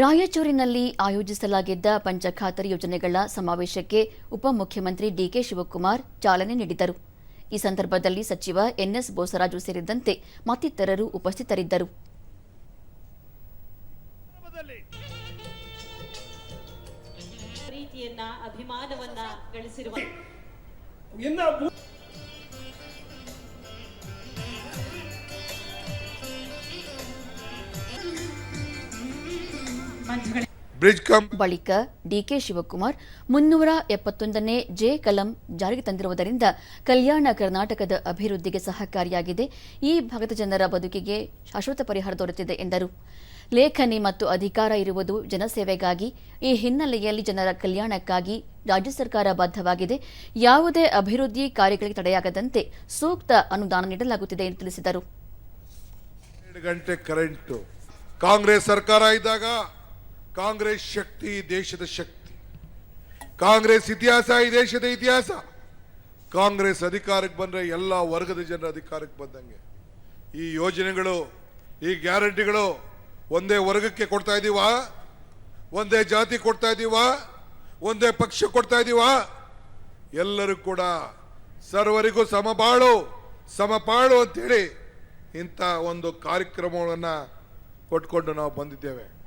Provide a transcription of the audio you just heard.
ರಾಯಚೂರಿನಲ್ಲಿ ಆಯೋಜಿಸಲಾಗಿದ್ದ ಪಂಚಖಾತರಿ ಯೋಜನೆಗಳ ಸಮಾವೇಶಕ್ಕೆ ಉಪಮುಖ್ಯಮಂತ್ರಿ ಡಿಕೆ ಶಿವಕುಮಾರ್ ಚಾಲನೆ ನೀಡಿದರು. ಈ ಸಂದರ್ಭದಲ್ಲಿ ಸಚಿವ ಎನ್ಎಸ್ ಬೋಸರಾಜು ಸೇರಿದಂತೆ ಮತ್ತಿತರರು ಉಪಸ್ಥಿತರಿದ್ದರು. ಪ್ರೀತಿಯನ್ನ ಅಭಿಮಾನವನ್ನ ಗಳಿಸಿರುವ ಬಳಿಕ ಡಿಕೆ ಶಿವಕುಮಾರ್ ಮುನ್ನೂರ ಎಪ್ಪತ್ತೊಂದನೇ ಜೆ ಕಲಂ ಜಾರಿಗೆ ತಂದಿರುವುದರಿಂದ ಕಲ್ಯಾಣ ಕರ್ನಾಟಕದ ಅಭಿವೃದ್ಧಿಗೆ ಸಹಕಾರಿಯಾಗಿದೆ. ಈ ಭಾಗದ ಜನರ ಬದುಕಿಗೆ ಶಾಶ್ವತ ಪರಿಹಾರ ದೊರೆತಿದೆ ಎಂದರು. ಲೇಖನಿ ಮತ್ತು ಅಧಿಕಾರ ಇರುವುದು ಜನಸೇವೆಗಾಗಿ ಈ ಹಿನ್ನೆಲೆಯಲ್ಲಿ ಜನರ ಕಲ್ಯಾಣಕ್ಕಾಗಿ ರಾಜ್ಯ ಸರ್ಕಾರ ಬದ್ಧವಾಗಿದೆ. ಯಾವುದೇ ಅಭಿವೃದ್ಧಿ ಕಾರ್ಯಗಳಿಗೆ ತಡೆಯಾಗದಂತೆ ಸೂಕ್ತ ಅನುದಾನ ನೀಡಲಾಗುತ್ತಿದೆ ಎಂದು ತಿಳಿಸಿದರು. ಎರಡು ಗಂಟೆ ಕರೆಂಟು. ಕಾಂಗ್ರೆಸ್ ಸರ್ಕಾರ ಇದ್ದಾಗ ಕಾಂಗ್ರೆಸ್ ಶಕ್ತಿ ದೇಶದ ಶಕ್ತಿ. ಕಾಂಗ್ರೆಸ್ ಇತಿಹಾಸ ಈ ದೇಶದ ಇತಿಹಾಸ. ಕಾಂಗ್ರೆಸ್ ಅಧಿಕಾರಕ್ಕೆ ಬಂದ್ರೆ ಎಲ್ಲ ವರ್ಗದ ಜನರ ಅಧಿಕಾರಕ್ಕೆ ಬಂದಂಗೆ. ಈ ಯೋಜನೆಗಳು, ಈ ಗ್ಯಾರಂಟಿಗಳು ಒಂದೇ ವರ್ಗಕ್ಕೆ ಕೊಡ್ತಾ ಇದೀವಾ? ಒಂದೇ ಜಾತಿ ಕೊಡ್ತಾ ಇದೀವಾ? ಒಂದೇ ಪಕ್ಷ ಕೊಡ್ತಾ ಇದೀವಾ? ಎಲ್ಲರೂ ಕೂಡ ಸರ್ವರಿಗೂ ಸಮಬಾಳು ಸಮಪಾಳು ಅಂತೇಳಿ ಇಂಥ ಒಂದು ಕಾರ್ಯಕ್ರಮವನ್ನು ಕೊಟ್ಕೊಂಡು ನಾವು ಬಂದಿದ್ದೇವೆ.